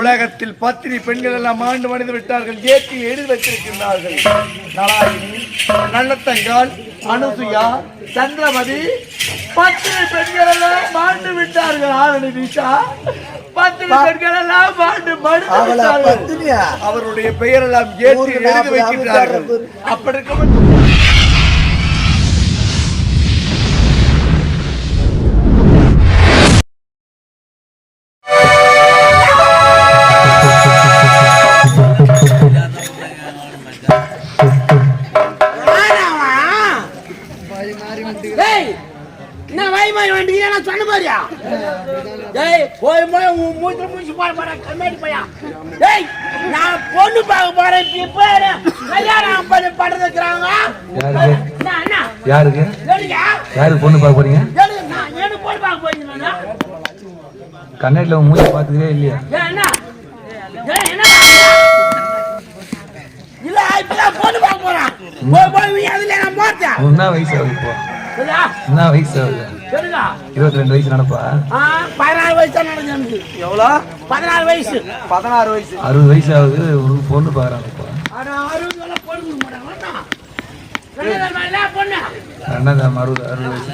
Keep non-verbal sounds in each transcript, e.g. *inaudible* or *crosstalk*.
உலகத்தில் பத்தினி பெண்கள் எல்லாம் ஆண்டு மனித விட்டார்கள் ஏற்றி எழுதி வைத்திருக்கின்றார்கள். நலாயினி நல்லத்தங்கால் அனுசுயா சந்திரமதி பத்தினி பெண்கள் எல்லாம் ஆண்டு விட்டார்கள். ஆரணி நிஷா பத்தினி பெண்கள் எல்லாம் ஆண்டு பத்தினியா? அவருடைய பெயரெல்லாம் ஏற்றி எழுதி வைக்கின்றார்கள். அப்படி இருக்கும் போட போறேன் கம்மியாடி போயா. டேய் நான் பொண்ணு பார்க்க போறேன் இப்ப கல்யாணம் பண்ணி பண்றது இருக்கிறாங்க அண்ணா, அண்ணா. யாருக்கு? யாருக்கு பொண்ணு பார்க்க போறீங்க? கண்ணாடியில் உன் மூஞ்சி இல்லையா? என்ன என்ன வயசு ஆகுது இப்போ? என்ன வயசு இருபத்தி ரெண்டு வயசு நடப்பா? பதினாறு வயசு. எவ்வளோ? பதினாறு வயசு. பதினாறு வயசு. அறுபது வயசு ஆகுது ஒரு பொண்ணு இப்போ. ஆனா அறுபது ரெண்டாம் அறுபது அறுபது வயசு.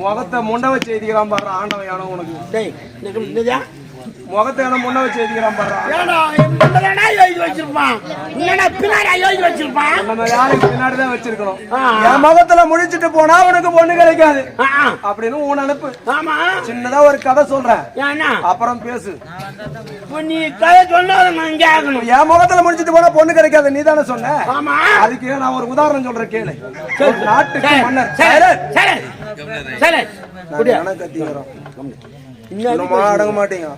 முகத்தை முண்டை வச்சு எழுதிக்கிறான் பாரு ஆண்டவன் யானோ உனக்கு? முகத்தை என்ன முண்டை வச்சு எழுதிக்கிறான் பின்னாடி தான் வச்சிருக்கணும். என் முகத்துல முடிச்சிட்டு போனா உனக்கு பொண்ணு கிடைக்காது. அப்படின்னு உன் அனுப்பு. ஆமா. சின்னதா ஒரு கதை சொல்றேன் அப்புறம் பேசு. நீ கதை சொன்னா அதை நான் கேட்கணும் என் முகத்துல முடிச்சிட்டு போனா பொண்ணு கிடைக்காது நீ தானே சொன்ன? ஆமா. அதுக்கு நான் ஒரு உதாரணம் சொல்றேன் கேளு. நாட்டுக்கு மன்னர். சரி, சரி, சரி. எனக்கு கத்திக்கிறோம் இன்னுமா அடங்க மாட்டீங்க.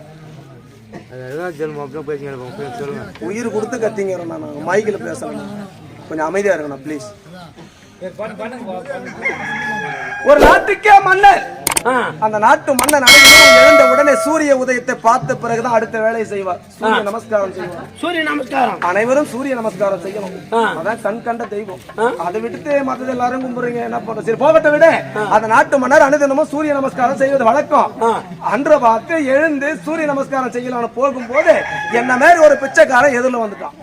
உயிர் கொடுத்து கத்திங்கிறோம் நான். மைக்கில் பேசலாம். கொஞ்சம் அமைதியா இருக்கணும் ப்ளீஸ் ஒரு நாட்டுக்கே மன்னர். அந்த நாட்டு மன்னன் அனைவரும் எழுந்த உடனே சூரிய உதயத்தை பார்த்த பிறகுதான் அடுத்த வேலையை செய்வார். சூரிய நமஸ்காரம் செய்வார். சூரிய நமஸ்காரம். அனைவரும் சூரிய நமஸ்காரம் செய்யணும். அதான் கண் கண்ட தெய்வம். அதை விட்டுட்டு மத்தது எல்லாரும் கும்பிடுறீங்க என்ன பண்றது? சரி போகட்ட விட. அந்த நாட்டு மன்னர் அனுதினமும் சூரிய நமஸ்காரம் செய்வது வழக்கம். அன்று பார்த்து எழுந்து சூரிய நமஸ்காரம் செய்யலாம்னு போகும்போது என்ன மாதிரி ஒரு பிச்சைக்காரன் எதிரில் வந்துட்டான்.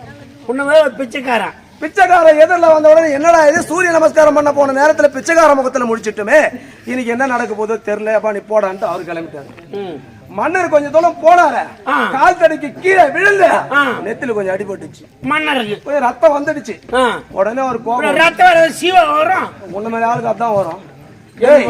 உன்னவே ஒரு பிச்சைக்காரன். பிச்சைக்காரன் எதிரில் வந்த உடனே என்னடா இது? சூரிய நமஸ்காரம் பண்ண போன நேரத்துல பிச்சைக்கார முகத்துல முடிச்சிட்டுமே இன்னைக்கு என்ன நடக்க போதோ தெரியல அப்பா நீ போடான்ட்டு அவர் கிளம்பிட்டாரு. மன்னர் கொஞ்சம் தூரம் போனாரு. கால் தடிக்கு கீழே விழுந்து. நெத்தில கொஞ்சம் அடிபட்டுச்சு. மன்னருக்கு. கொஞ்சம் ரத்தம் வந்துடுச்சு. உடனே ஒரு கோபம் ரத்தம் சிவம் வரும். உன்ன மாதிரி ஆளுக்கு அதான் வரும். ஏய்,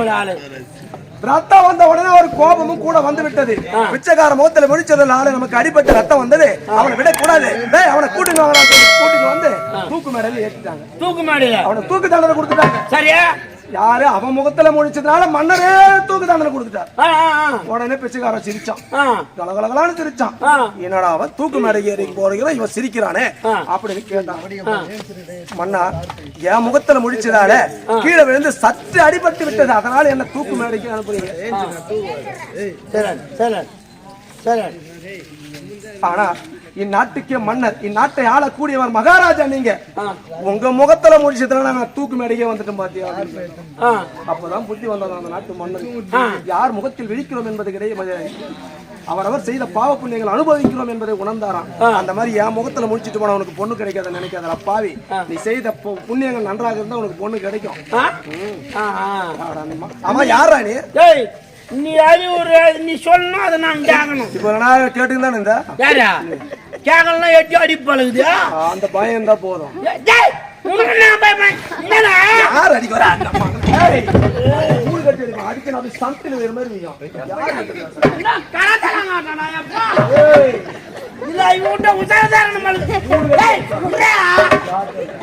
ரத்தம் வந்த உடனே ஒரு கோபமும் கூட வந்து விட்டது பிச்சைக்கார முகத்துல ஆளு நமக்கு அடிபட்டு ரத்தம் வந்தது. அவனை விடக்கூடாது. டேய் அவனை கூட்டிட்டு வாங்கடா சொல்லி கூட்டிட்டு வந்து தூக்கு மேடையில ஏத்திட்டாங்க. தூக்கு மாடியில? அவனை தூக்கு தண்டனை கொடுத்துட்டாங்க. சரியா? யாரு அவன் முகத்துல முடிச்சதுனால மன்னரே தூக்கு தண்டனை கொடுத்துட்டார். உடனே பிச்சைக்காரன் சிரிச்சான். கலகலகலான்னு சிரிச்சான். என்னடா அவன் தூக்கு மேடை ஏறி போறீங்களா இவன் சிரிக்கிறானே அப்படின்னு கேட்டான். மன்னா என் முகத்துல முடிச்சதால கீழே விழுந்து சற்று அடிபட்டு விட்டது. அதனால என்ன தூக்கு மேடைக்கு அனுப்புறீங்க? ஆனா இந்நாட்டுக்கே மன்னர் இந்நாட்டை ஆளக்கூடியவர் மகாராஜா நீங்க. உங்க முகத்துல முடிச்சதுனால நான் தூக்கு மேடைக்கே வந்துட்டேன் பாத்தியா? அப்பதான் புத்தி வந்தது அந்த நாட்டு மன்னர். யார் முகத்தில் விழிக்கிறோம் என்பது கிடையாது. அவரவர் செய்த பாவ புண்ணியங்கள் அனுபவிக்கிறோம் என்பதை உணர்ந்தாராம். அந்த மாதிரி என் முகத்துல முடிச்சிட்டு போனா உனக்கு பொண்ணு கிடைக்காத நினைக்காத பாவி. நீ செய்த புண்ணியங்கள் நன்றாக இருந்தா உனக்கு பொண்ணு கிடைக்கும். அவன் யாரா நீ? நீ அது ஒரு நீ சொல்லணும் அதை நான் கேட்கணும். இப்ப நான் கேட்டுக்கு தானே இந்த? யாரா? கேட்கலாம் எட்டி அடி பழகுது. அந்த பயம் இருந்தா போதும்.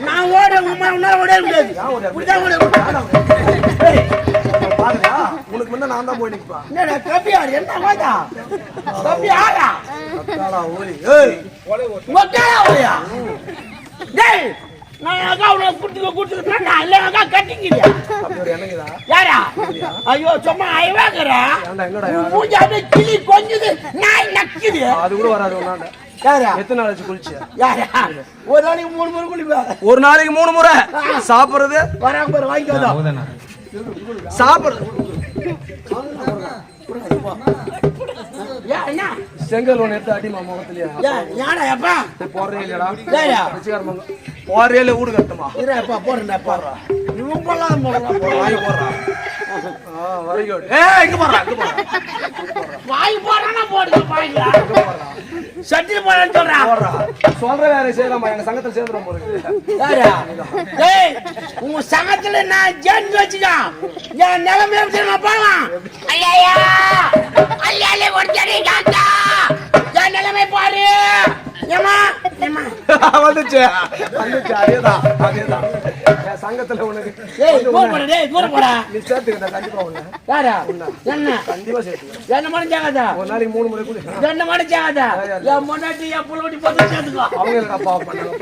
நான் ஓட உம்மா உன்னால ஓட. முடியாது பாருடா, உனக்கு முன்ன நான் தான் போய் கப்பியார் என்ன வாடா கப்பியாரா அக்காடா, ஓலி. ஏய், மொக்கையா ஓயா டேய் நான் அக்கா உன குட்டுக்க குட்டுக்க நான் இல்ல அக்கா கட்டிக்கிறியா? அப்படி? யாரா? ஐயோ சும்மா யாரு? மூஞ்சி அப்படியே கிளி கொஞ்சுது நாய் நக்குது. அது கூட வராது. யாரா? எத்தனை நாள் ஆச்சு குளிச்சு? யாரா? ஒரு நாளைக்கு மூணு முறை குளிப்பா ஒரு நாளைக்கு மூணு முறை. சாப்பிடுறது? வராங்க வாங்கிக்கோ சாப்பிடுறது. செங்கல் ஒண்ணு எடுத்து அடிமா முகத்திலேயே. ஏன், ஏன்டா இல்ல வீடு கட்டுமா இரு எப்பா போடுறேன் போடுறா இவன் பொல்லாத போடுறான் வாங்கி போடுறான் ஆ வெரி குட் ஏய் இங்க போடுறா இங்க போடுறா வாய் எங்க சங்கத்துல நான் ஜெயிச்சு வச்சுக்க என் நிலைமை போகலாம் ஐயா ஐயா ஒருத்தடி காத்தா என் நிலைமை பாரு. *laughs* வந்துச்சு. வந்துச்சு. அதேதான். அதேதான். சங்கத்துல உனக்கு ஏய் தூரம் போடா டேய் தூரம் போடா. நீ சேர்த்துக்கிட்ட கண்டிப்பா ஒண்ணு யாரா? என்ன? கண்டிப்பா சேர்த்துக்க என்ன ஒரு நாளைக்கு மூணு முறை கூட. என்ன மணி ஜாகதா என் முன்னாடி என் சேர்த்துக்கோ. அவங்க என்னடா பாவம் பண்ணாங்க?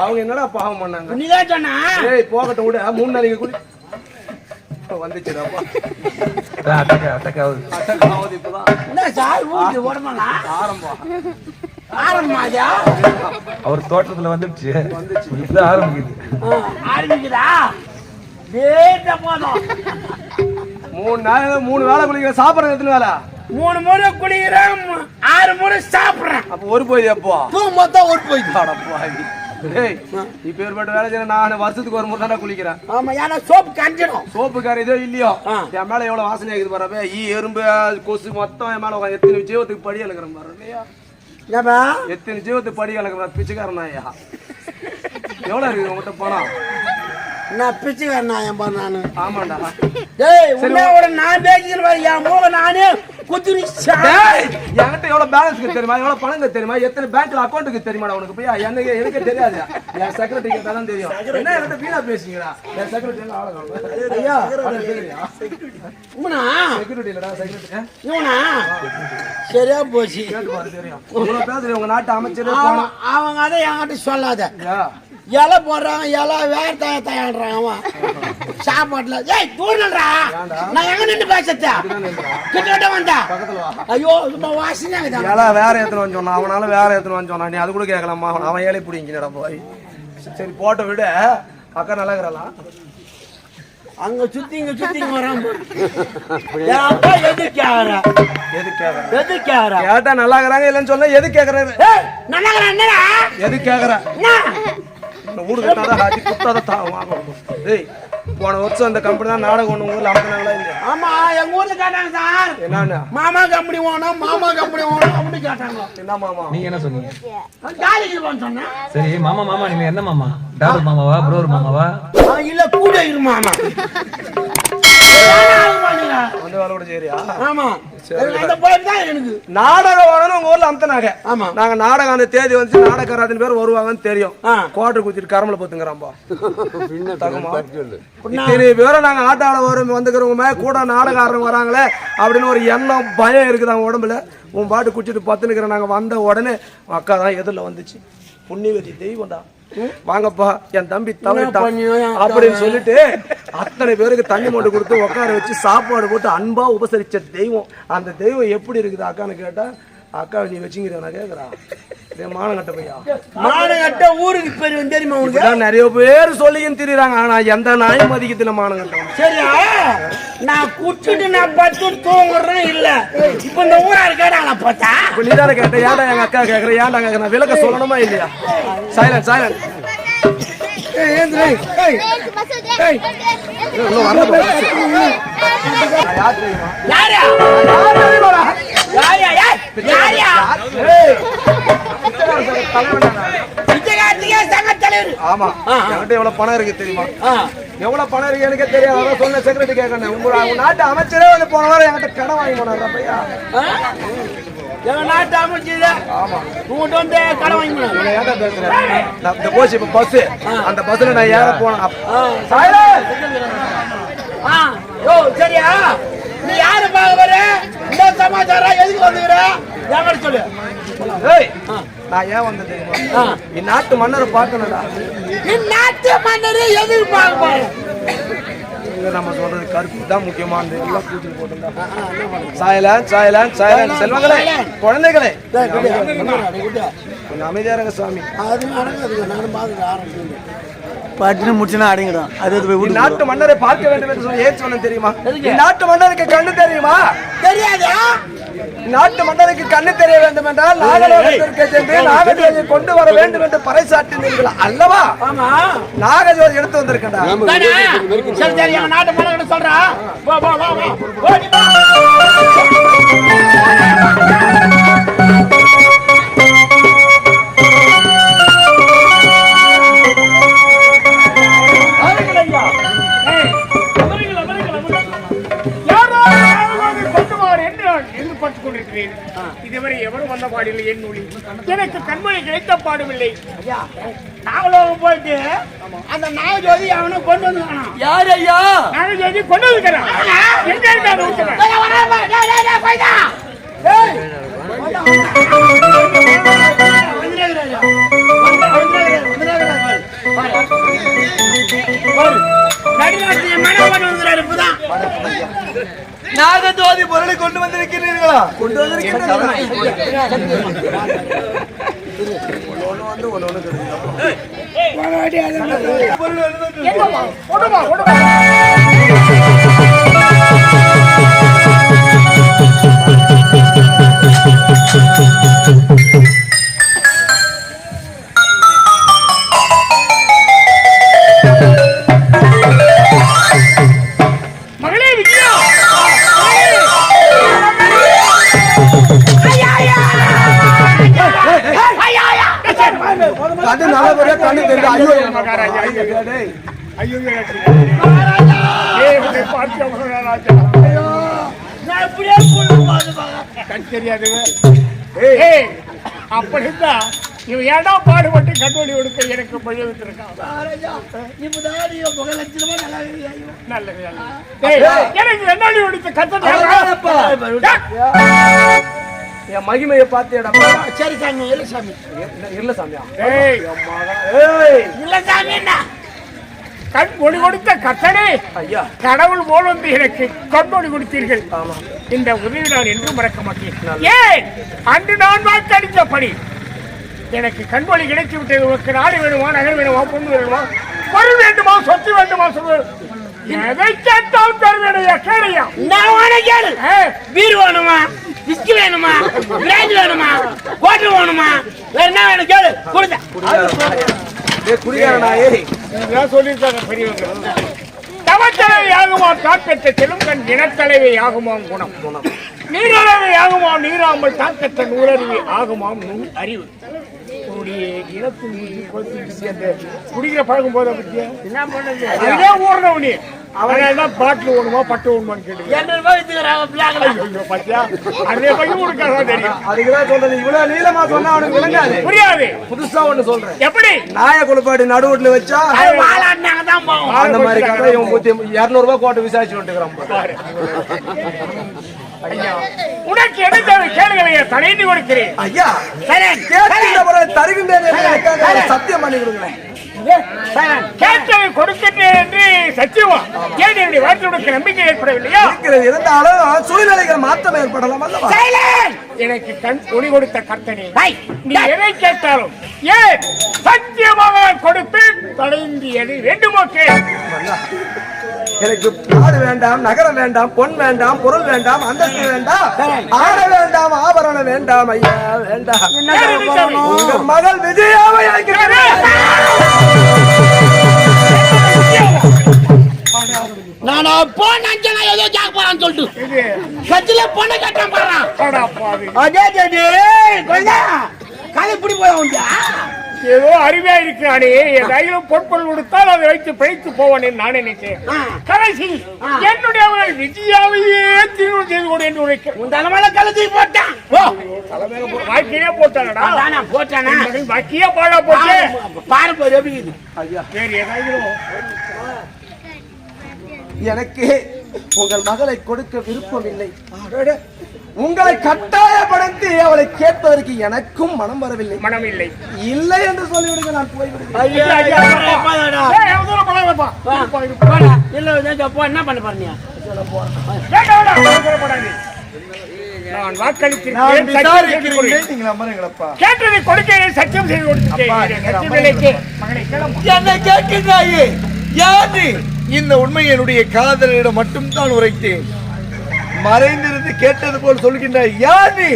அவங்க என்னடா பாவம் பண்ணாங்க? நீ தான் சொன்னா? ஏய் போகட்டும் விடு. மூணு நாளைக்கு கூட. வந்துச்சுடாப்பா. அட்டக்கா அட்டக்காவது அட்டக் ஆகுது. இப்பதான். என்ன சார் ஊருக்கு ஓடமாங்களா ஆரம்பம். அவர் தோட்டத்துல வந்துடுச்சு. இப்பதான் ஆரம்பிக்குது. ஆரம்பிக்குதா? மூணு நாள் மூணு வேலை குளிக்கிற சாப்பிட்றது எத்தனை வேலை மூணு முறை குடிக்கிறேன் ஆறு முறை சாப்பிடுறேன். அப்போ ஒரு போய் எப்போ தூங்கும் மொத்தம் ஒரு அடப்பாவி. டேய் இப்ப ஏற்பட்ட வேலை செய்ய நான் வருஷத்துக்கு ஒரு முறை தானே குளிக்கிறேன். ஆமா ஏன்னா சோப்பு கஞ்சிடும் சோப்புக்கார இதோ இல்லையோ. என் மேல எவ்வளவு வாசனை இருக்குது பாரு ஈ எறும்பு கொசு மொத்தம் என் மேல உட்காந்து எத்தனை ஜீவத்துக்கு படி அழுக்கிறேன் பாரு இல்லையா? ஏப்பா எத்தனை ஜீவத்துக்கு படி அழுக்கிறேன் பிச்சைக்காரன் ஐயா. எவ்வளவு இருக்குது உங்ககிட்ட பணம்? நான் பிச்சைக்காரன் நான் ஏன்பா நானு? ஆமாண்டா. டேய் உன்னோட நான் பேசிக்கிறேன் என் மூளை நானே டேய், என்கிட்ட எவ்வளவு பேலன்ஸ் தெரியுமா? எவ்வளவு பணம் இருக்கு தெரியுமா? எத்தனை பேங்க்ல அக்கௌண்ட்டுக்கு தெரியுமாடா உனக்கு? போய் எனக்கு எனக்கே தெரியாது என் செக்ரட்டரி தான் தெரியும். என்ன என்கிட்ட வீணா பேசுறீங்களா என் செக்ரட்டரி ஆளுங்க ஐயா இவனா? செக்யூரிட்டி இல்லடா செக்ரட்டரி இவனா? சரியா போச்சு. தெரியும். உங்க நாட்டு அமைச்சரே அவங்க அதை என்கிட்ட சொல்லாத. இலை போடுறாங்க இலை வேற தய தயாடுறான் அவன். சாப்பாட்டுல. ஏய் தூரல்றா நான் எங்க நின்று பேசத்த கிட்ட வந்தா. ஐயோ சும்மா வாசனை ஏழா வேற ஏத்தன வந்து சொன்னான். அவனால வேற ஏத்தன வந்து சொன்னான். நீ அது கூட கேட்கலாமா அவன் அவன் ஏழை பிடிங்கினடா போய். சரி போட்ட விட. அக்கா நல்லா இருக்கிறாளா அங்க சுத்தி இங்க சுத்தி வரான் அப்பா எது கேக்குற எது கேக்குற? எது கேக்குற கேட்டா நல்லா இருக்கிறாங்க இல்லைன்னு சொல்ல எது கேக்குறாரு ஏய் நல்லா என்னடா? எது கேக்குற? இந்த ஊரு கட்டாத ஹாஜி குத்தாத தா வாங்கணும். டேய் போன வருஷம் அந்த கம்பெனி தான் நாடகம் ஒண்ணு ஊர்ல அமுக்கினாங்களா இல்லையா? ஆமா எங்க ஊர்ல கேட்டாங்க சார். என்னன்னு? மாமா கம்பெனி ஓணும் மாமா கம்பெனி ஓணும் அப்படி கேட்டாங்க. என்ன மாமா? நீங்க என்ன சொன்னீங்க? காலேஜ் போன்னு சொன்னேன். சரி மாமா மாமா நீங்க என்ன மாமா? டாக்டர் மாமாவா ப்ரோர் மாமாவா? இல்ல கூட இரு மாமா. *laughs* சரியா ஆமா. அந்த தான் எனக்கு. நாடகம் வேணும்னு உங்க ஊர்ல ஆமா. நாங்க நாடகம் அந்த தேதி வந்து நாடகம் அத்தனை பேர் வருவாங்கன்னு தெரியும். ஆ. குவார்டர் குத்திட்டு கரமல போத்துங்கிறான்பா இத்தனை பேரும் நாங்க ஆட்டாள வரும் வந்துக்கிறவங்க கூட நாடகாரங்க வராங்களே அப்படின்னு ஒரு எண்ணம் பயம் இருக்குது அவங்க உடம்புல. உன் பாட்டு குடிச்சிட்டு பத்துனுக்கிற நாங்க வந்த உடனே அக்கா தான் எதிரில் வந்துச்சு. புண்ணியவதி தெய்வம்டா. வாங்கப்பா என் தம்பி தவறிட்டான் அப்படின்னு சொல்லிட்டு அத்தனை பேருக்கு தண்ணி மொண்டு கொடுத்து உட்கார வச்சு சாப்பாடு போட்டு அன்பா உபசரிச்ச தெய்வம். அந்த தெய்வம் எப்படி இருக்குது அக்கான்னு கேட்டா அக்கா நீ வச்சுங்கிற நான் கேக்குறா என் மானங்கட்ட பையா மானகட்ட ஊருக்கு தெரியுமா இப்படிதான் நிறைய பேர் சொல்லியும் திரியுறாங்க. ஆனா எந்த நாயும் மதிக்கத்துல மானங்கட்டம் சரியா? நான் குடிச்சிட்டு நான் பத்து தூங்குறேன் இல்ல. இப்ப இந்த ஊரார் கேட்டாங்களா பார்த்தா இப்ப நீ தானே கேட்ட? ஏன்டா எங்க அக்கா கேக்குற? ஏன்டா கேக்குற நான் விளக்க சொல்லணுமா இல்லையா? சைலண்ட் சைலண்ட் யார் ஆமா. என்கிட்ட எவ்வளவு பணம் இருக்கு தெரியுமா. எவ்வளவு பணம் இருக்கு எனக்கு தெரியாது. அதான் சொன்ன செக்ரட்டரி கேட்கணும் உங்க நாட்டு அமைச்சரே வந்து போன வாரம் என்கிட்ட கடன் வாங்கி போனாரா பையா நாட்டு உங்கள்கிட்ட வந்து கடன் வாங்கி இவனை ஏன்டா பேசுற? நான் இந்த போச்சு இப்ப பஸ் அந்த பஸ்ல நான் ஏற போனேன். சரியா? நீ யாரு பார்க்க இந்த சமாச்சாரம்? எதுக்கு வந்துக்கிற என்கிட்ட சொல்லு. ஏய், நான் ஏன் ஆ. இந்நாட்டு மன்னரை பார்க்கணும்டா. இந்நாட்டு மன்னர் எதுக்கு பார்க்க போற இங்க நம்ம சொல்றது கருப்பு தான் முக்கியமானது. எல்லாம் கூட்டிட்டு போட்டுருந்தா. சாயலான் சாயலான் சாயலான் செல்வங்களே குழந்தைகளே. கொஞ்சம் அமைதியா இருங்க சுவாமி அது ஆரம்பிச்சு பட்டுன்னு முடிச்சுனா அடங்கிடும். அது அது போய் இந்நாட்டு மன்னரை பார்க்க வேண்டும் என்று சொல்லி ஏன் சொன்னேன் தெரியுமா? இந்நாட்டு மன்னருக்கு கண்ணு தெரியுமா? தெரியாதா? நாட்டு மன்னருக்கு கண்ணு தெரிய வேண்டும் என்றால் நாகலோகத்திற்கு சென்று நாகஜோதியை கொண்டு வர வேண்டும் என்று பறைசாட்டினீர்கள் அல்லவா? ஆமா. நாகஜோதி எடுத்து வந்திருக்கா தானே? சரி சரி எங்க நாட்டு மன்னர்கிட்ட சொல்றா. பாடுமில்லை ஐயா நாகலோகம் போயிட்டு அந்த நாகஜோதி அவனை கொண்டு வந்து யார் ஐயா? நாங்கள் ஜோதி கொண்டு வந்துக்கிறோம் எங்க நாகஜோதி பொருளை கொண்டு வந்திருக்கிறீர்களா? கொண்டு கொடுமா கொடுமா மகளே கண்ணொலி கொடுக்க எனக்கு எனக்கு கொடுத்த கத்தனை. என் மகிமையை பார்த்தேடா சரி சாமி இல்ல சாமி. இல்ல சாமியா? இல்ல சாமி கண் ஒளி கொடுத்த கத்தனே ஐயா. கடவுள் போல் வந்து எனக்கு கண்ணொளி கொடுத்தீர்கள். இந்த உதவி நான் என்றும் மறக்க மாட்டேன். ஏன் அன்று நான் வாக்களித்தபடி எனக்கு கண்வழி கிடைத்து விட்டது உனக்கு நாடு வேணுமா நகர் வேணுமா பொண்ணு வேணுமா? பொருள் வேண்டுமா சொத்து வேண்டுமா சொல்லு. எதை கேட்டால் தருவேனையா கேளையா நான் கேளு. பீர் வேணுமா விஸ்கி வேணுமா பிராண்ட் வேணுமா கோட்டர் வேணுமா? வேற என்ன வேணும் கேளு கொடுத்த. குடிகாரனா ஏய். சொல்லியிருக்காங்க பெரியவங்க. தவத்தலைவை ஆகுமாம் செல்லும் கண் இனத்தலைவை ஆகுமாம் குணம். நீரளவை ஆகுமாம் நீராமல் பெற்ற நூறறிவை ஆகுமாம் நூல் அறிவு. உன்னுடைய இனத்து நீதி கொளுத்தி அந்த குடிக்கிற பழகும் போத பத்தியா? என்ன பண்ணது? அதே ஊர்னவ நீ அவனால தான் பாட்டில் ஓடுமா பட்டு ஓடுமான்னு கேட்டு பாத்தியா? அதே பையன் உனக்காக தெரியும். அதுக்குதான் சொல்றது இவ்வளவு நீளமா சொன்னா அவனுக்கு விளங்காது. புரியாது. புதுசா ஒண்ணு சொல்றேன். எப்படி? நாய குளிப்பாடி நடுவுட்ல வச்சா அந்த மாதிரி கதை இவன் இருநூறு ரூபாய் கோட்டை விசாரிச்சு வந்துக்கிறான் பாரு. ஐயா, உனக்கு தேவை கேளுங்களையா தலைந்து கொடுக்கிறேன். ஐயா தருகின்றேன் சத்தியம் பண்ணி கொடுங்களேன் கேட்டதை கொடுக்கின்றேன் என்று சத்தியமா? ஏன் என்னுடைய வார்த்தை உனக்கு நம்பிக்கை ஏற்படவில்லையா? இருந்தாலும் சூழ்நிலைகள் மாற்றம் ஏற்படலாம் எனக்கு கண் ஒளி கொடுத்த கர்த்தனே. நீ எதை கேட்டாலும் ஏன் சத்தியமாக கொடுப்பேன். தலைந்து எது வேண்டுமோ கேள். எனக்கு நாடு வேண்டாம் நகரம் வேண்டாம் பொன் வேண்டாம் பொருள் வேண்டாம் அந்தஸ்து வேண்டாம். ஆட வேண்டாம் ஆபரணம் வேண்டாம் ஐயா வேண்டாம். உங்க மகள் விஜயாவை நான் நான் ஏதோ ஜாக் போறான்னு சொல்லிட்டு. கட்சியில பொண்ணை கட்டாம போறான் அடா பாவி. அதே ஜெடி கொஞ்சா கதை பிடி போய் உண்டா ஏதோ அறிவியா இருக்கிறானே. என் கையிலும் பொற்பொருள் கொடுத்தால் அதை வைத்து பிழைத்து போவான் நான் நினைச்சேன். கடைசி என்னுடைய விஜயாவையே திருமணம் செய்து கொடு என்று உரைக்க உன் தலைமையில கழுத்தி போட்டான். ஓ வாழ்க்கையே போட்டானடா. அதானா போட்டானா? என் மகன் பாக்கியே பாழா போச்சு. பாரு போய் எப்படி ஏதாவது எனக்கு உங்கள் மகளை கொடுக்க விருப்பமில்லை அடடே. உங்களை கட்டாயப்படுத்தி அவளை கேட்பதற்கு எனக்கும் மனம் வரவில்லை. மனம் இல்லை இல்லை என்று சொல்லிவிடுங்க நான் போய்விடுகிறேன். ஐயா ஐயா போடா ஏய், அவசரம் படாதப்பா. இருப்பா, இருப்பா. போடா இல்ல இதோ போ. என்ன பண்ண. நான் வாக்களித்திருக்கிறேன் சத்தியம் செய்து கொடு. விசாரிக்கிறேன் நீங்கள் நம்புறீங்களப்பா கேட்டதை கொடுக்க சத்தியம் செய்து கொடுத்தேன் சத்தியம் வேலைக்கு மகனை கிளம்பு என்னை கேட்கின்றாயே யாரு? இந்த உண்மை என்னுடைய காதலிடம் மட்டும்தான் உரைத்தேன். மறைந்திருந்து கேட்டது போல் சொல்கின்றாய் யார் நீ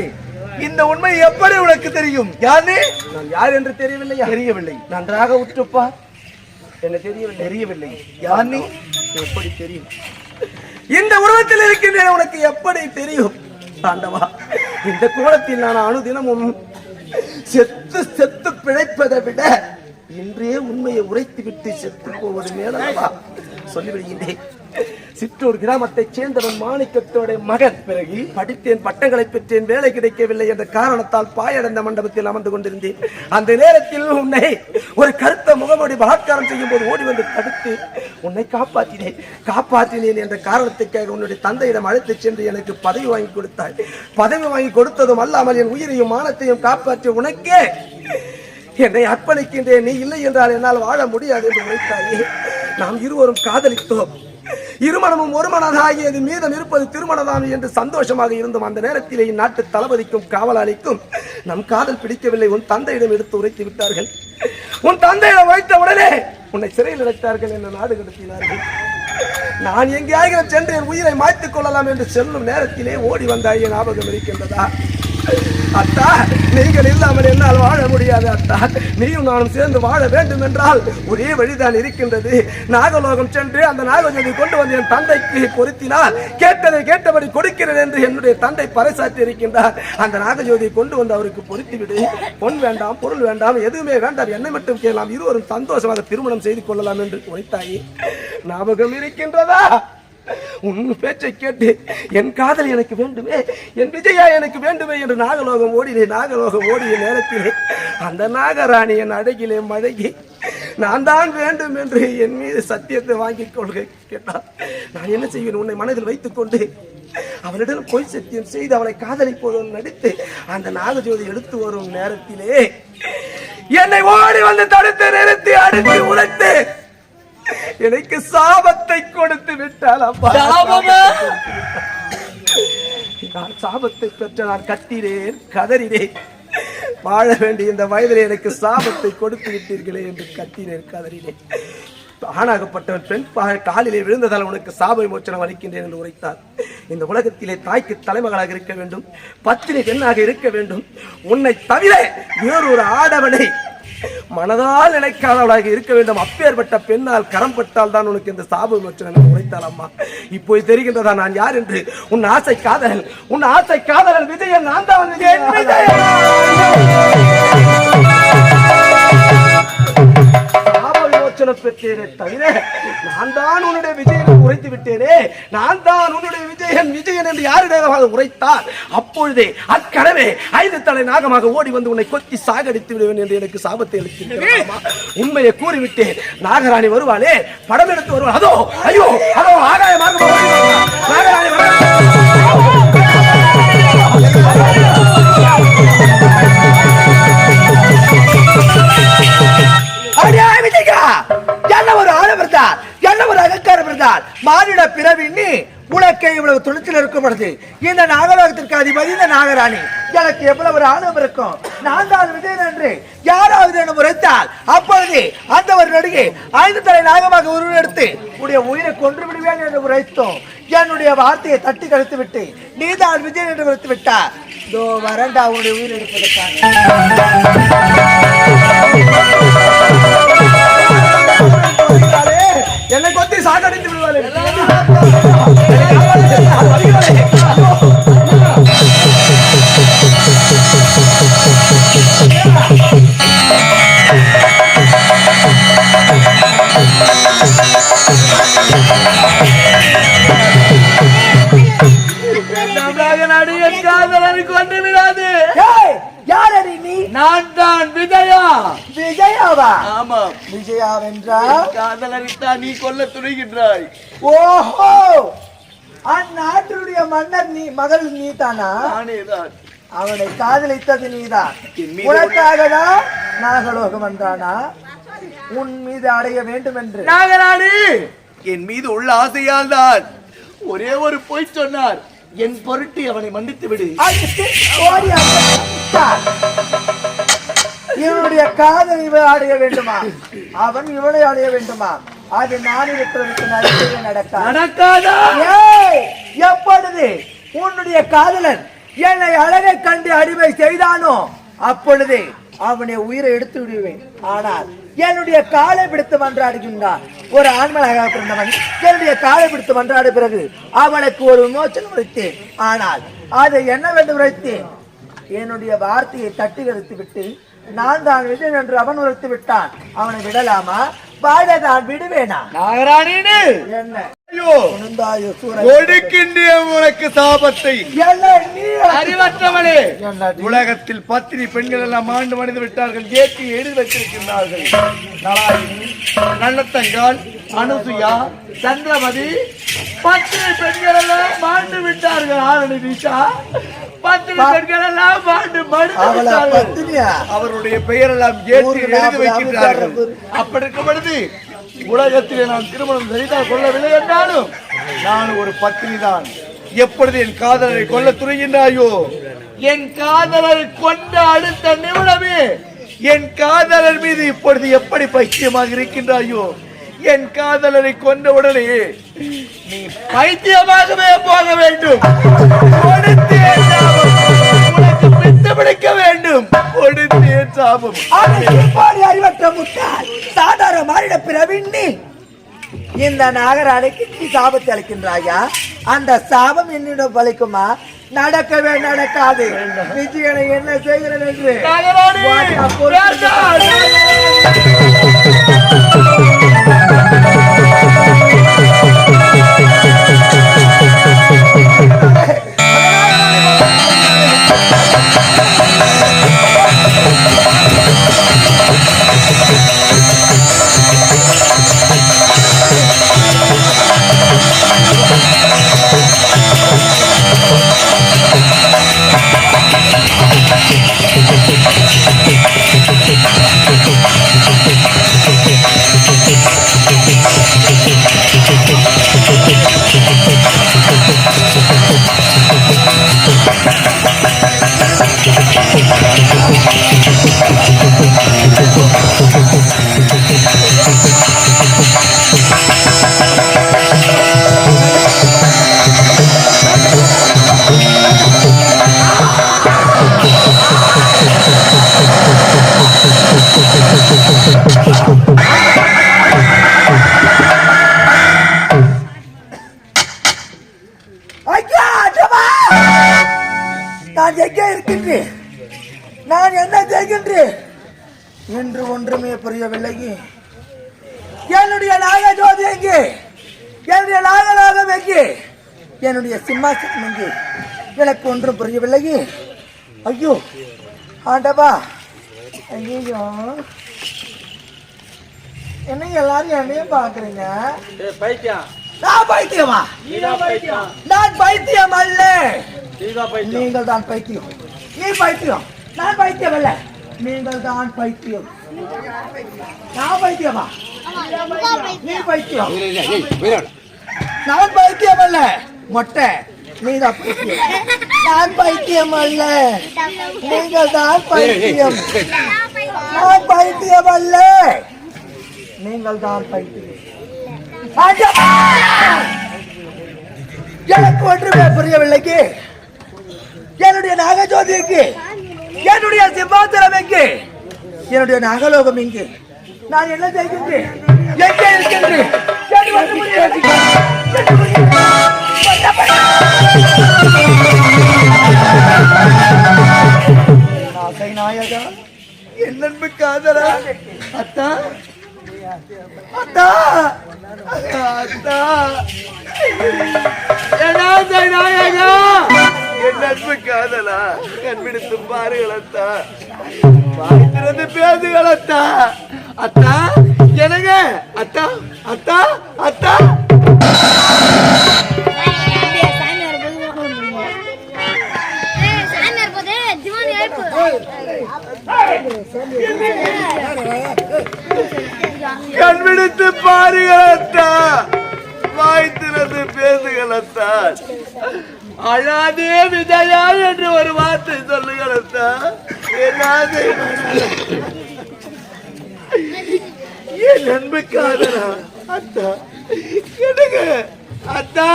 இந்த உண்மை எப்படி உனக்கு தெரியும்? யார் நீ நான் யார் என்று தெரியவில்லையா? தெரியவில்லை. நன்றாக உற்றுப்பா. என்ன தெரியவில்லை? தெரியவில்லை. யார் நீ எப்படி தெரியும்? இந்த உருவத்தில் இருக்கின்றேன் உனக்கு எப்படி தெரியும்? ஆண்டவா இந்த கோலத்தில் நான் அனுதினமும் செத்து செத்து பிழைப்பதை விட இன்றே உண்மையை உரைத்து விட்டு செத்து போவது மேலவா சொல்லிவிடுகின்றேன். சிற்றூர் கிராமத்தைச் சேர்ந்தவன் மாணிக்கத்தோட மகன். பிறகு படித்தேன் பட்டங்களை பெற்றேன் வேலை கிடைக்கவில்லை என்ற காரணத்தால் பாயடைந்த மண்டபத்தில் அமர்ந்து கொண்டிருந்தேன். அந்த நேரத்தில் உன்னை ஒரு கருத்த முகமோடி பலாத்காரம் செய்யும் போது ஓடி வந்து தடுத்து உன்னை காப்பாற்றினேன். காப்பாற்றினேன் என்ற காரணத்துக்காக உன்னுடைய தந்தையிடம் அழைத்துச் சென்று எனக்கு பதவி வாங்கி கொடுத்தாய். பதவி வாங்கி கொடுத்ததும் அல்லாமல் என் உயிரையும் மானத்தையும் காப்பாற்றி உனக்கே என்னை அர்ப்பணிக்கின்றேன். நீ இல்லை என்றால் என்னால் வாழ முடியாது என்று உரைத்தாயே. நாம் இருவரும் காதலித்தோம். இருமணமும் ஒரு மனதாகியது மீதம் இருப்பது திருமணதான் என்று சந்தோஷமாக இருந்தோம் அந்த நேரத்திலே இந்நாட்டு தளபதிக்கும் காவலாளிக்கும் நம் காதல் பிடிக்கவில்லை. உன் தந்தையிடம் எடுத்து உரைத்து விட்டார்கள். உன் தந்தையிடம் வைத்த உடனே உன்னை சிறையில் அடைத்தார்கள் என்று நாடு கடத்தினார்கள். நான் எங்கேயாகிற சென்று என் உயிரை மாய்த்துக் கொள்ளலாம் என்று செல்லும் நேரத்திலே ஓடி வந்தாய் ஞாபகம் இருக்கின்றதா? அத்தா நீங்கள் இல்லாமல் என்னால் வாழ முடியாது அத்தா. நீயும் நானும் சேர்ந்து வாழ வேண்டும் என்றால் ஒரே வழிதான் இருக்கின்றது. நாகலோகம் சென்று அந்த நாகஜோதி கொண்டு வந்து என் தந்தைக்கு பொருத்தினால் கேட்டதை கேட்டபடி கொடுக்கிறேன் என்று என்னுடைய தந்தை பறைசாற்றி இருக்கின்றார். அந்த நாகஜோதியை கொண்டு வந்து அவருக்கு பொருத்திவிடு. பொன் வேண்டாம் பொருள் வேண்டாம் எதுவுமே வேண்டாம் என்னை மட்டும் கேட்கலாம் இருவரும் சந்தோஷமாக திருமணம் செய்து கொள்ளலாம் என்று உரைத்தாயே. ஞாபகம் இருக்கின்றதா? உன் பேச்சை கேட்டு என் காதல் எனக்கு வேண்டுமே என் விஜயா எனக்கு வேண்டுமே என்று நாகலோகம் ஓடினே நாகலோகம் ஓடிய நேரத்திலே அந்த நாகராணி என் அழகிலே மழகி நான் தான் வேண்டும் என்று என் மீது சத்தியத்தை வாங்கிக் கொள்க கேட்டார் நான் என்ன செய்வேன்? உன்னை மனதில் வைத்துக் கொண்டு அவனிடம் பொய் சத்தியம் செய்து அவனை காதலிப்போதும் நடித்து அந்த நாகஜோதி எடுத்து வரும் நேரத்திலே என்னை ஓடி வந்து தடுத்து நிறுத்தி அடித்து உழைத்து எனக்கு சாபத்தை கொடுத்து விட்டால் அப்பா. நான் சாபத்தை பெற்ற நான் கத்தினேன் கதறினேன். வாழ வேண்டிய இந்த வயதிலே எனக்கு சாபத்தை கொடுத்து விட்டீர்களே என்று கத்தினேன் கதறினேன். ஆணாகப்பட்டவன் பெண் காலிலே விழுந்ததால் உனக்கு சாப விமோச்சனம் அளிக்கின்றேன் என்று உரைத்தார். இந்த உலகத்திலே தாய்க்கு தலைமகளாக இருக்க வேண்டும் பத்தினி பெண்ணாக இருக்க வேண்டும். உன்னை தவிர வேறொரு ஆடவனை மனதால் நினைக்காதவளாக இருக்க வேண்டும். அப்பேற்பட்ட பெண்ணால் கரம் பட்டால் தான் உனக்கு இந்த சாபம் விமோச்சனம் உழைத்தால் அம்மா. இப்போது தெரிகின்றதா நான் யார் என்று? உன் ஆசை காதலன். உன் ஆசை காதலன் விஜயன் நான் தான் விஜயன்! சாப பெற்றேனே தவிர நான் தான் உன்னுடைய விஜயனை உரைத்து விட்டேனே. நான் தான் உன்னுடைய விஜயன் விஜயன் என்று யாரிடமாக உரைத்தார்? அப்பொழுதே அக்கனவே ஐந்து தலை நாகமாக ஓடி வந்து உன்னை கொத்தி சாகடித்து விடுவேன் என்று எனக்கு சாபத்தை அளித்திருக்கிறேன் உண்மையை கூறிவிட்டேன். நாகராணி வருவாளே படம் எடுத்து வருவாள். அதோ ஐயோ அதோ ஆகாயமாக நாகராணி வருவாள். ஒரு என்ன ஒரு அகங்கார இருந்தால் மானிட பிறவி நீ உனக்கே இவ்வளவு துணிச்சல் இருக்கும் பொழுது இந்த நாகலோகத்திற்கு அதிபதி இந்த நாகராணி எனக்கு எவ்வளவு ஒரு ஆணவம் இருக்கும்? நான் தான் விஜயன் என்று யாராவது என்ன உரைத்தால் அப்பொழுது அந்த ஒரு நடிகை ஐந்து தலை நாகமாக உருவெடுத்து உடைய உயிரை கொன்று விடுவேன் என்று உரைத்தோம். என்னுடைய வார்த்தையை தட்டி கழித்து விட்டு நீதான் விஜயன் என்று உரைத்து விட்டா இதோ வரண்டா உன்னுடைய உயிர் எடுப்பதற்காக. என்னை கொத்தி சாகடித்து விடுவாளே நான் தான் விஜயா. விஜயாவா? ஆமாம் விஜயா வென்றா காதலரித்தா நீ கொல்ல துணிகின்றாய். ஓஹோ! அந்நாட்டுடைய மன்னர் நீ மகள் நீ தானா நானேதான். அவனை காதலித்தது நீதான். உனக்காக தான் நாகலோகம் வந்தானா? உன் மீது அடைய வேண்டும் என்று நாகராணி! என் மீது உள்ள ஆசையால் தான் ஒரே ஒரு பொய் சொன்னார். என் பொருட்டு அவனை மன்னித்து விடு. இவனுடைய காதல் இவன் அடைய வேண்டுமா? அவன் இவனை அடைய வேண்டுமா? அது நான் இருக்கிறதுக்கு நடக்கவே நடக்காதா? ஏய், எப்பொழுது உன்னுடைய காதலன் என்னை அழகை கண்டு அடிமை செய்தானோ அப்பொழுதே அவனை உயிரை எடுத்து விடுவேன். ஆனால் என்னுடைய காலை பிடித்து மன்றாடுகின்றான் ஒரு ஆண்மலாக பிறந்தவன் என்னுடைய காலை பிடித்து மன்றாட பிறகு அவனுக்கு ஒரு விமோச்சனம் உரைத்தேன் ஆனால் அது என்னவென்று உரைத்தேன்? என்னுடைய வார்த்தையை தட்டி கழித்து விட்டு நான் தான் விஜயன் என்று அவன் உரைத்து விட்டான். அவனை விடலாமா? வாழ நான் விடுவேனா? என்ன? உனக்கு சாபத்தை. அறிவற்றவனே உலகத்தில் பத்தினி பெண்கள் எல்லாம் ஆண்டு மனித விட்டார்கள் ஏற்றி எழுதி வைத்திருக்கின்றார்கள். நல்லத்தங்கால் அனுசுயா சந்திரமதி பத்தினி பெண்கள் எல்லாம் மாண்டு விட்டார்கள். ஆரணி நிஷா பத்தினி பெண்கள் எல்லாம் மடிந்து விட்டார்கள். அவருடைய பெயரெல்லாம் ஏற்றி ஊருக்கு எழுதி வைக்கின்றார்கள். அப்படி இருக்கும் பொழுது உலகத்திலே நான் திருமணம் செய்தால் கொள்ளவில்லை என்றாலும் நான் ஒரு பத்தினி தான் எப்பொழுது என் காதலரை கொல்ல துணிகின்றாயோ? என் காதலரை கொண்ட அடுத்த நிமிடமே என் காதலர் மீது இப்பொழுது எப்படி பைத்தியமாக இருக்கின்றாயோ? என் காதலரை கொண்ட உடனே நீ பைத்தியமாகவே போக வேண்டும். கொடுத்தேன் சாபம். உனக்கு பித்து பிடிக்க வேண்டும். கொடுத்தேன் சாபம். பாடி அறிவற்ற முட்டாள். சாதாரண மாறிட பிறவின்னி இந்த நாகராணிக்கு நீ சாபத்தை அளிக்கின்றாயா? அந்த சாபம் என்னிடம் பலிக்குமா? நடக்கவே நடக்காது. விஜயனை என்ன செய்கிறேன் என்று? சிம்மாசனம் எங்கே எனக்கு ஒன்றும் புரியவில்லை ஐயோ ஆண்டவா ஐயோ என்ன எல்லாரும் என்னையும் பாக்குறீங்க நான் பைத்தியமா நான் பைத்தியம் அல்ல நீங்கள் தான் பைத்தியம் நீ பைத்தியம் நான் பைத்தியம் அல்ல நீங்கள் தான் பைத்தியம் நான் பைத்தியமா நீ பைத்தியம் நான் பைத்தியம் அல்ல மொட்டை. நீ தான் பைத்தியம். நான் பைத்தியம் அல்ல. நீங்கள் தான் பைத்தியம். நான் பைத்தியம் அல்ல. நீங்கள் தான் பைத்தியம். எனக்கு ஒன்றுமே புரியவில்லைக்கு என்னுடைய நாகஜோதிக்கு என்னுடைய சிம்மாத்திரம் எங்கே? என்னுடைய நாகலோகம் எங்கே? நான் என்ன செய்கின்றேன்? எங்கே இருக்கின்றேன்? நாயகா என் நண்பு காதலா அத்தா அத்தா அத்தா. நாயகா என் அன்பு காதலா கண்பிடித்து பாருங்கள் அத்தா. அத்தா. அத்தா எனக்கு அத்தா அத்தா அத்தா. கண்விடுத்து பாருங்களத்தா வாய் திறந்து பேசுகளத்தா அழாதே விஜயா என்று ஒரு வார்த்தை சொல்லுங்களத்தா எல்லாதே என் அன்பு அத்தா. எனக்கு அத்தா.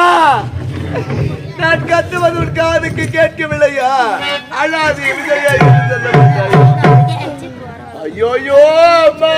நான் கத்துவது உன் காதுக்கு கேட்கவில்லையா? அழாதே விஜயா என்று சொல்ல மாட்டாயா ஐயோ அம்மா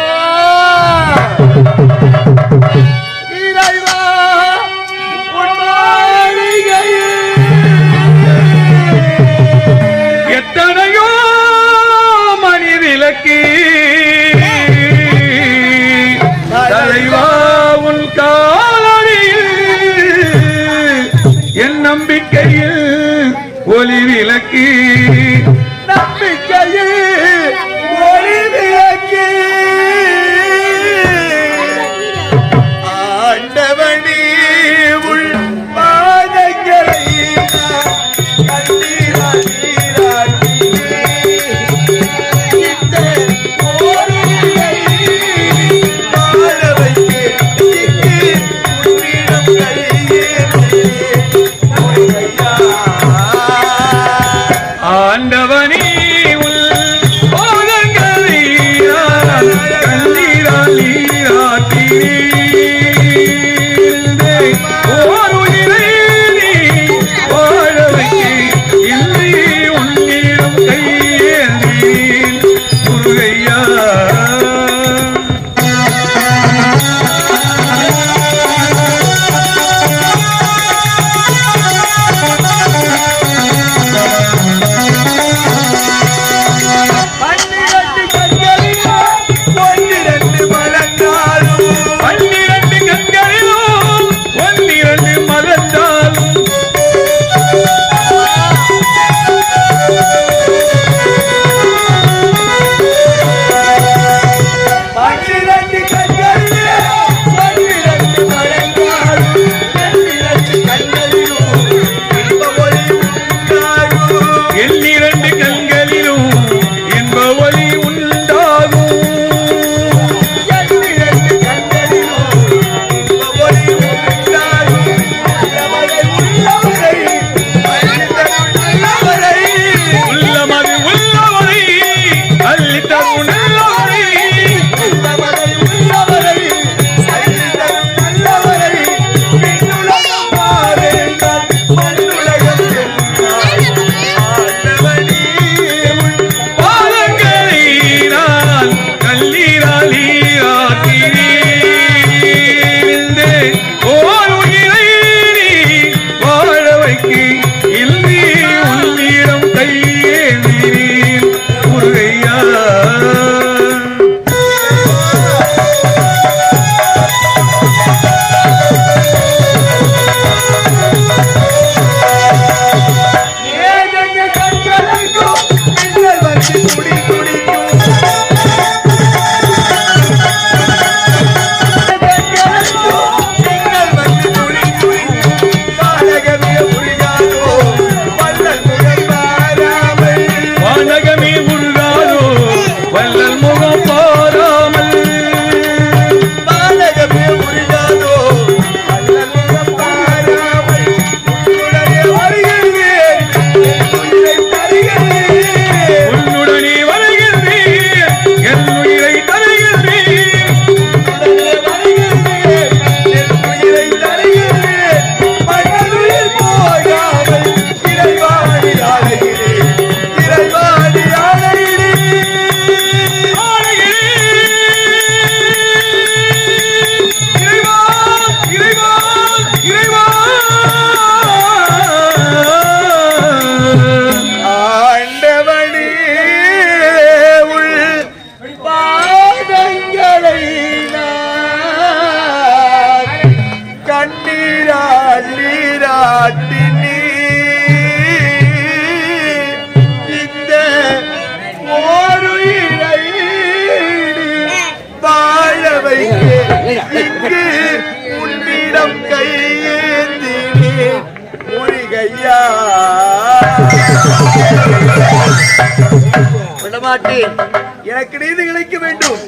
எனக்கு நீதி கிடைக்க வேண்டும்.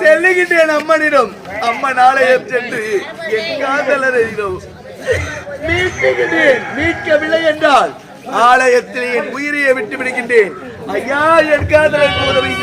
செல்லுகின்றேன் அம்மனிடம். அம்மா நாளையம் சென்று என் காதலரிடம் மீட்கிறேன் மீட்கவில்லை என்றால் ஆலயத்தில் என் உயிரியை விட்டு விடுகின்றேன். ஐயா என் காதலன் உதவி.